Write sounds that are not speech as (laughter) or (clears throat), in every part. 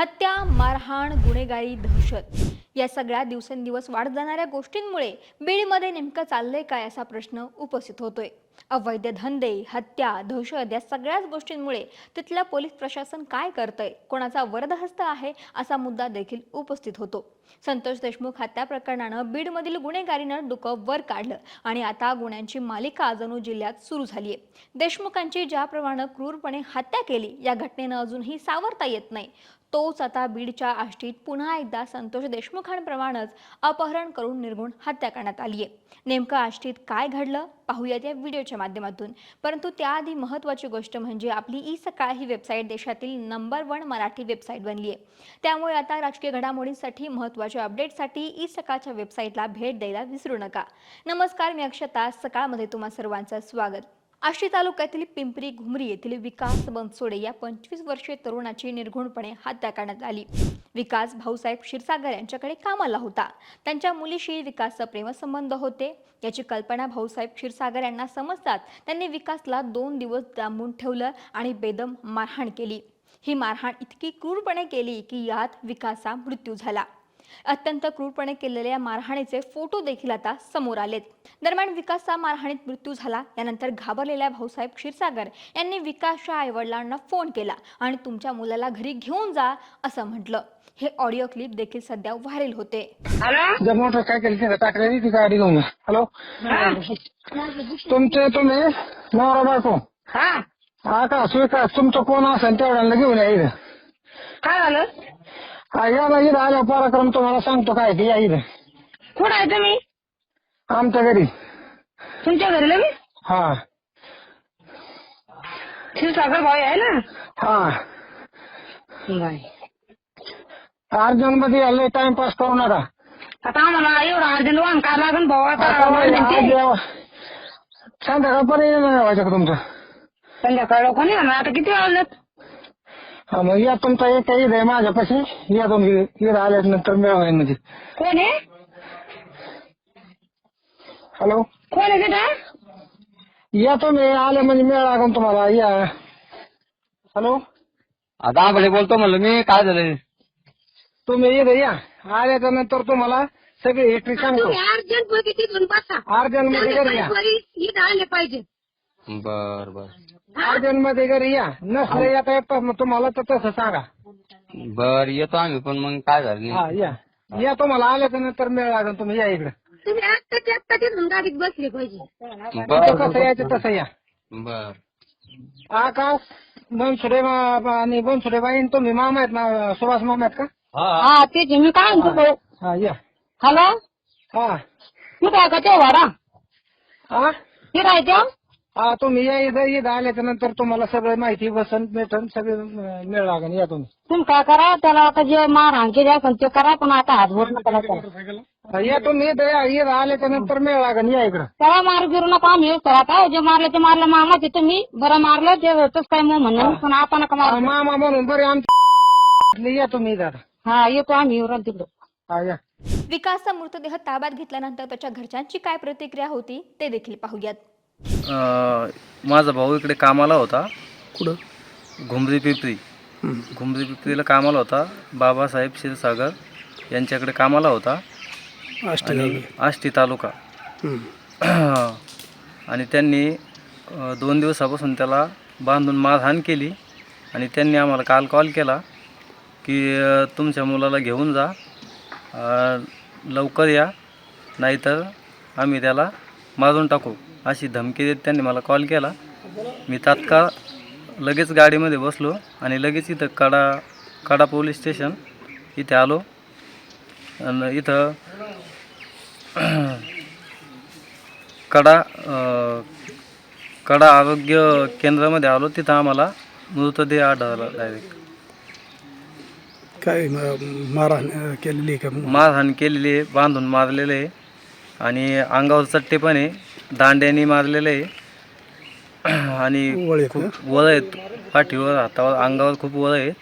हत्या मारहाण गुन्हेगारी दहशत या सगळ्या दिवसेंदिवस वाढत जाणाऱ्या गोष्टींमुळे बीडमध्ये नेमकं चाललंय काय असा प्रश्न उपस्थित होतोय. अवैध धंदे हत्या दहशत या सगळ्याच गोष्टींमुळे तिथलं पोलीस प्रशासन काय करतंय कोणाचा वरदहस्त आहे असा मुद्दा देखील उपस्थित होतो. संतोष देशमुख हत्या प्रकरणानं बीडमधील गुन्हेगारीनं डुकं वर काढलं आणि आता गुन्ह्यांची मालिका जणू जिल्ह्यात सुरू झाली आहे देशमुखांची ज्याप्रमाणे क्रूरपणे हत्या केली या घटनेनं अजूनही सावरता येत नाही. तोच आता बीडच्या आष्टीत पुन्हा एकदा संतोष देशमुखांप्रमाणेच अपहरण करून निर्गुण हत्या करण्यात आली आहे नेमकं आष्टीत काय घडलं पाहूयात या व्हिडिओच्या माध्यमातून. परंतु त्याआधी महत्त्वाची गोष्ट म्हणजे आपली ई सकाळ ही वेबसाईट देशातील नंबर वन मराठी वेबसाईट बनली आहे त्यामुळे आता राजकीय घडामोडींसाठी महत्त्वाच्या अपडेटसाठी ई सकाळच्या वेबसाईटला भेट द्यायला विसरू नका. नमस्कार मी अक्षता. सकाळमध्ये तुम्हा सर्वांचं स्वागत. आष्टी तालुक्यातील पिंपरी घुमरी येथील विकास बनसोडे या पंचवीस वर्षीय तरुणाची निर्घुणपणे हत्या करण्यात आली. विकास भाऊसाहेब क्षीरसागर यांच्याकडे कामाला होता. त्यांच्या मुलीशी विकासचा प्रेमसंबंध होते. याची कल्पना भाऊसाहेब क्षीरसागर यांना समजतात. त्यांनी विकासला दोन दिवस डांबून ठेवलं आणि बेदम मारहाण केली. ही मारहाण इतकी क्रूरपणे केली की यात विकासचा मृत्यू झाला. अत्यंत क्रूरपणे केलेल्या या मारहाणीचे फोटो देखील आता समोर आलेत. दरम्यान विकासचा मारहाणीत मृत्यू झाला. यानंतर घाबरलेल्या भाऊसाहेब क्षीरसागर यांनी विकासच्या आईवडिलांना फोन केला आणि तुमच्या मुलाला घरी घेऊन जा असं म्हटलं. हे ऑडिओ क्लिप देखील सध्या व्हायरल होते. काय केली ती गाडी घेऊन. हॅलो? तुमचे तुम्ही? नवरा बायको? हा. हा का? स्वीकार. तुमचं कोण असेल तेवढ्याला घेऊन या इथं. काय झालं? हा या ना इथं आल्या पराक्रम तुम्हाला सांगतो काय की या इथं. कुठं आहे तुम्ही? आमच्या घरी. तुमच्या घरी लगेच हा. क्षीरसागर भाऊ आहे ना? हा. बाय अर्जंटमध्ये आले टाइमपास करू नका. आता आम्हाला एवढा अर्जंट वाहन काय लागेल भाऊ आता आता आज ते. संध्याकाळपर्यंत नाही व्हायचं का तुमचं? संध्याकाळ लोक नाही. आता किती वाजलेत मग या तुमचा एक ईद आहे माझ्यापाशी. या तुम्ही इथं आल्यानंतर मिळवा म्हणजे. कोण आहे? हॅलो? कोण आहे तिथं? या तुम्ही आले म्हणजे मिळ लागून तुम्हाला. या. हॅलो? आता भले बोलतो म्हणलं मी काय झालं? तुम्ही इथं या. आल्याच्यानंतर तुम्हाला सगळी हिस्ट्री सांगतो. तुम्ही अर्जंटमध्ये तिथून बसा. अर्जंटमध्ये घरी या. संध्याकाळी इथं आले पाहिजे. बर बर. अर्जंटमध्ये घरी या. नसलं येता येतं मग तुम्हाला तर तसं सांगा. बर येतो आम्ही पण मग काय झालं नाही. हा या. या तुम्हाला आल्याच्यानंतर मिळ लागून तुम्ही या इकडे. तुम्ही आत्ताच्या आत्ता तिथून गाडीत बसले पाहिजे. बर कसं यायचं तसं या. बर. आकाश बनसुडे मा- आणि बनसुडे बाई तुम्ही मामा आहेत ना सुभाष मामा आहेत का? हा. तेच मी काय म्हणतो हा या. हॅलो हा. कुठं आहे का ते वारा हा किती राहायचं हा तुम्ही या इथं इथं आल्याच्यानंतर तुम्हाला सगळं माहिती बसन भेटन सगळं मिळ लागेल या तुम्ही. तुम्ही काय करा त्याला आता जे मारहाण केली असेल ते करा पण आता हात बोट नका त्याला. हा, या तुम्ही इथं या इथं आल्याच्यानंतर मिळ लागेल या इकडं. त्याला मारू बिरू नका आम्ही येऊ आता. जे मारलं ते मारलं मामा ते तुम्ही. बरं मारलं ते तसं काय मग म्हणून पण आपण नका हा, मारू मामा म्हणून बरे आमच्या या तुम्ही इथं आता. हा येतो आम्ही येऊ राहू तिकडं. हा या. विकासचा मृतदेह ताब्यात घेतल्यानंतर त्याच्या घरच्यांची काय प्रतिक्रिया होती ते देखील पाहूयात. माझा भाऊ इकडे कामाला होता. कुठं? घुमरी पिपरी. घुमरी पिपरीला कामाला होता. बाबासाहेब क्षीरसागर यांच्याकडे कामाला होता. आणि आष्टी तालुका. (clears throat) आणि त्यांनी दोन दिवसापासून त्याला बांधून मारहाण केली. आणि त्यांनी आम्हाला काल कॉल केला की तुमच्या मुलाला घेऊन जा. लवकर या. नाहीतर आम्ही त्याला मारून टाकू. अशी धमकी देत त्यांनी मला कॉल केला. मी तात्काळ लगेच गाडीमध्ये बसलो आणि लगेच इथं कडा कडा पोलीस स्टेशन इथे आलो. आणि इथं (clears throat) कडा कडा आरोग्य केंद्रामध्ये आलो. तिथं आम्हाला मृतदेह आढळला डायरेक्ट काय मारहाण केलेली आहे का? मारहाण केलेली आहे बांधून मारलेलं आहे. आणि अंगावर चट्टे पण आहे. दांड्याने मारलेलं आहे. आणि खूप वळ आहेत. पाठीवर हातावर अंगावर खूप वळ आहेत.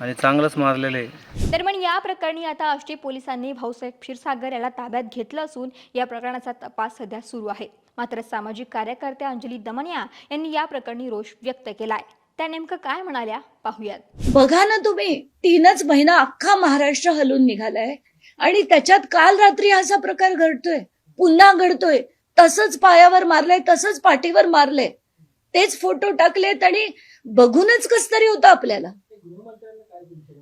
आणि चांगलंच मारलेलं आहे. दरम्यान या प्रकरणी आता आष्टी पोलिसांनी भाऊसाहेब क्षीरसागर याला ताब्यात घेतलं असून या प्रकरणाचा तपास सध्या सुरू आहे. मात्र सामाजिक कार्यकर्त्या अंजली दमनिया यांनी या प्रकरणी रोष व्यक्त केलाय. त्या नेमकं काय म्हणाल्या? पाहूयात. बघा ना तुम्ही तीनच महिना अख्खा महाराष्ट्र हलून निघालाय. आणि त्याच्यात काल रात्री असा प्रकार घडतोय पुन्हा घडतोय. तसंच पायावर मारलंय तसंच पाठीवर मारलंय. तेच फोटो टाकलेत आणि बघूनच कस तरी होतं आपल्याला.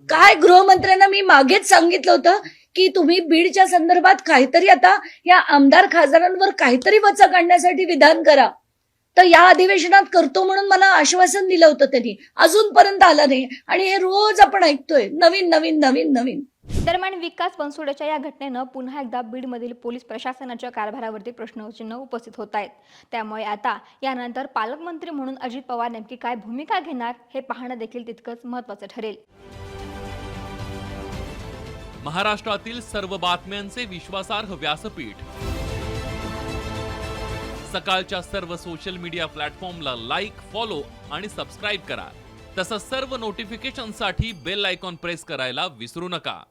काय गृहमंत्र्यांना मी मागेच सांगितलं होतं की तुम्ही बीडच्या संदर्भात काहीतरी आता या आमदार खासदारांवर काहीतरी वचा काढण्यासाठी विधान करा. तर या अधिवेशनात करतो म्हणून मला आश्वासन दिलं होतं त्यांनी. अजूनपर्यंत आलं नाही. आणि हे रोज आपण ऐकतोय. नवीन नवीन नवीन नवीन. दरम्यान विकास बनसोडेच्या या घटनेनं पुन्हा एकदा बीडमधील पोलीस प्रशासनाच्या कारभारावरती प्रश्नचिन्ह उपस्थित होत आहेत. त्यामुळे आता यानंतर पालकमंत्री म्हणून अजित पवार नेमकी काय भूमिका घेणार हे पाहणं देखील तितकंच महत्त्वाचं ठरेल. महाराष्ट्रातील सर्व बातम्यांचे विश्वासार्ह व्यासपीठ. सकाळच्या सर्व सोशल मीडिया प्लॅटफॉर्मला लाईक फॉलो आणि सबस्क्राईब करा. तसंच सर्व नोटिफिकेशनसाठी बेल आयकॉन प्रेस करायला विसरू नका.